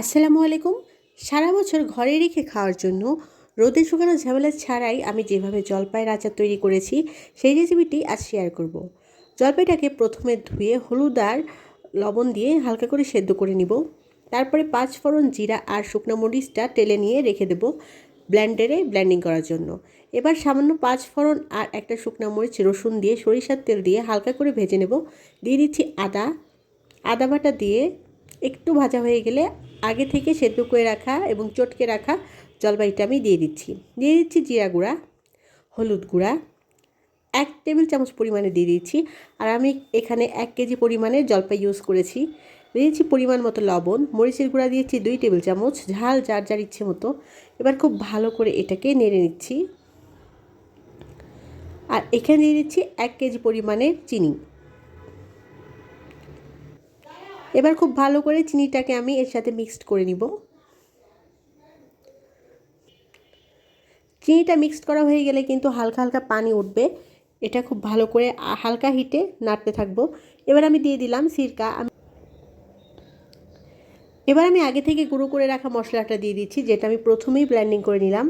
আসসালামু আলাইকুম। সারা বছর ঘরে রেখে খাওয়ার জন্য রোদে শুকানো ঝামেলা ছাড়াই আমি যেভাবে জলপাইয়ের আচার তৈরি করেছি, সেই রেসিপিটি আজ শেয়ার করব। জলপাইটাকে প্রথমে ধুয়ে হলুদ আর লবণ দিয়ে হালকা করে সেদ্ধ করে নিব। তারপরে পাঁচ ফোড়ন জিরা আর শুকনো মরিচটা টেলে নিয়ে রেখে দেব ব্ল্যান্ডারে ব্ল্যান্ডিং করার জন্য। এবার সামান্য পাঁচ ফোড়ন আর একটা শুকনো মরিচ রসুন দিয়ে সরিষার তেল দিয়ে হালকা করে ভেজে নেব। দিয়ে দিচ্ছি আদা। আদা বাটা দিয়ে একটু ভাজা হয়ে গেলে আগে থেকে সেদ্ধ করে রাখা এবং চটকে রাখা জলপাইটা আমি দিয়ে দিচ্ছি। দিয়ে দিচ্ছি জিরা গুঁড়া, হলুদ গুঁড়া, এক টেবিল চামচ পরিমাণে দিয়ে দিচ্ছি। আর আমি এখানে এক কেজি পরিমাণে জলপাই ইউজ করেছি। দিয়েছি পরিমাণ মতো লবণ, মরিচের গুঁড়া দিয়েছি দুই টেবিল চামচ, ঝাল যার যার ইচ্ছে মতো। এবার খুব ভালো করে এটাকে নেড়ে নিচ্ছি। আর এখানে দিয়ে দিচ্ছি এক কেজি পরিমাণে চিনি। এবার খুব ভালো করে চিনিটাকে আমি এর সাথে মিক্সড করে নিব। চিনিটা মিক্সড করা হয়ে গেলে কিন্তু হালকা হালকা পানি উঠবে। এটা খুব ভালো করে হালকা হিটে নাড়তে থাকব। এবার আমি দিয়ে দিলাম সিরকা। এবার আমি আগে থেকে গুঁড়ো করে রাখা মশলাটা দিয়ে দিচ্ছি, যেটা আমি প্রথমেই ব্ল্যান্ডিং করে নিলাম।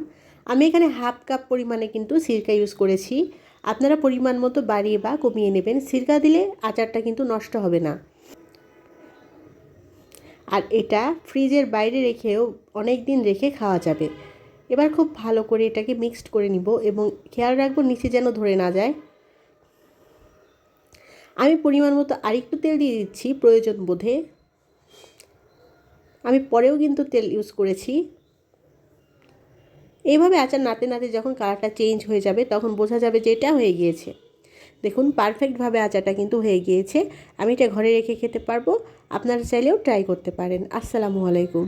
আমি এখানে হাফ কাপ পরিমাণে কিন্তু সিরকা ইউজ করেছি। আপনারা পরিমাণ মতো বাড়িয়ে বা কমিয়ে নেবেন। সিরকা দিলে আচারটা কিন্তু নষ্ট হবে না। আর এটা ফ্রিজের বাইরে রেখেও অনেক দিন রেখে খাওয়া যাবে। এবার খুব ভালো করে এটাকে মিক্সড করে নিব এবং খেয়াল রাখব নিচে যেন ধরে না যায়। আমি পরিমাণ মতো আরেকটু তেল দিয়ে দিচ্ছি প্রয়োজন বোধে। আমি পরেও কিন্তু তেল ইউজ করেছি। এইভাবে আচার নাতে নাতে যখন কালারটা চেঞ্জ হয়ে যাবে তখন বোঝা যাবে যে এটা হয়ে গিয়েছে। দেখুন পারফেক্টভাবে আচাটা কিন্তু হয়ে গিয়েছে। আমি এটা ঘরে রেখে খেতে পারব। আপনারা চাইলেও ট্রাই করতে পারেন। আসসালামু আলাইকুম।